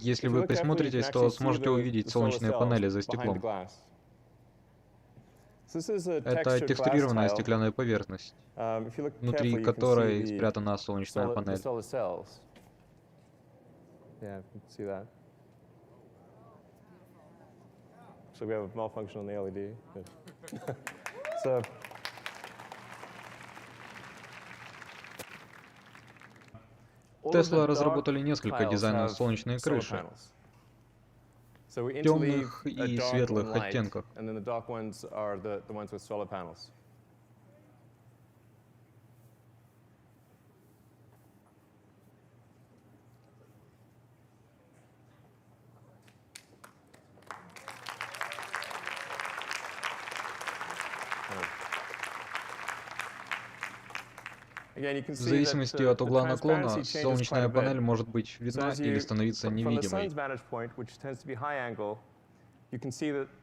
Если вы присмотритесь, то сможете увидеть солнечные панели за стеклом. Это текстурированная стеклянная поверхность, внутри которой спрятана солнечная панель. So we have a malfunction on the LED. So, Тесла разработали несколько дизайнов солнечной крыши, темных и светлых оттенках. В зависимости uh, от угла наклона, солнечная панель может быть видна или становиться невидимой.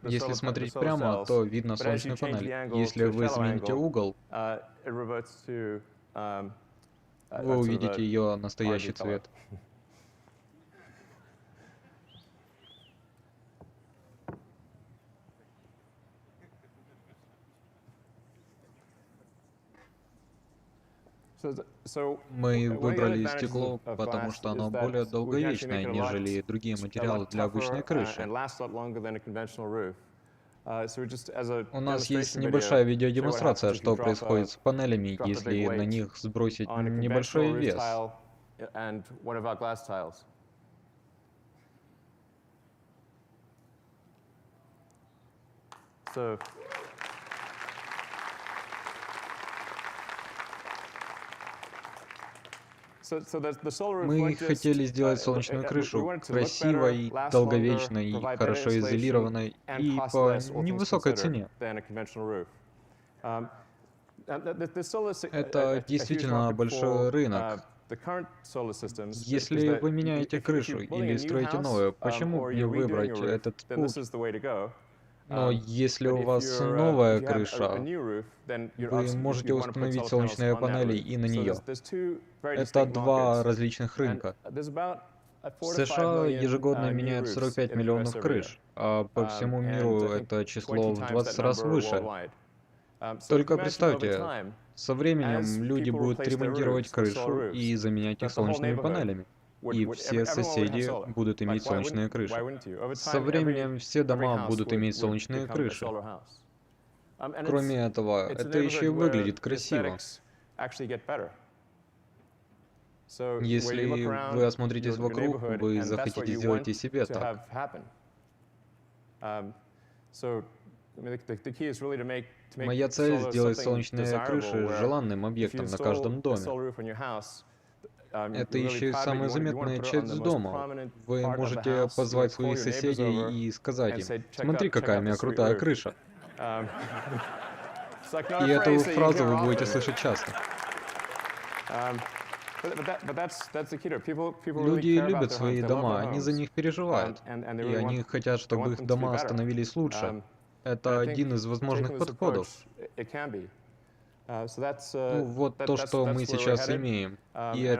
Если смотреть прямо, то видно солнечную панель. Если вы измените угол, uh, um, uh, вы увидите ее настоящий цвет. Мы выбрали стекло, потому что оно более долговечное, нежели другие материалы для обычной uh, крыши. Uh, У нас есть небольшая видеодемонстрация, что происходит с панелями, если на них сбросить небольшой вес. So So, so the, the solar roof Мы хотели uh, сделать uh, солнечную uh, крышу красивой, долговечной, хорошо изолированной и по невысокой цене. Um, Это действительно большой рынок. uh, Если вы меняете крышу или строите новую, um, почему не выбрать этот путь? Но Um, если у вас uh, новая крыша, вы можете установить солнечные панели и на нее. Это два различных рынка. В США ежегодно uh, меняют roofs 45 in the миллионов крыш, а по Um, всему миру это число 20 в times 20 that раз выше. Um, Только представьте, со временем люди будут ремонтировать крышу и заменять их солнечными панелями. И все соседи будут иметь солнечные крыши. Со временем все дома будут иметь солнечные крыши. Um, Кроме этого, это еще и выглядит красиво. Если вы осмотритесь вокруг, вы захотите сделать и себе так. Um, Моя цель сделать солнечные крыши желанным объектом на каждом доме. Это еще и самая заметная часть дома. Вы можете позвать своих соседей и сказать им, say, "Check смотри, какая у меня крутая roof." крыша. Um, И эту фразу вы будете слышать часто. Um, Люди любят свои дома, они за них переживают. Um, И они хотят, чтобы их дома становились лучше. Um, Это один из возможных подходов. Uh, uh, Ну, вот то, что мы сейчас имеем. Um, И это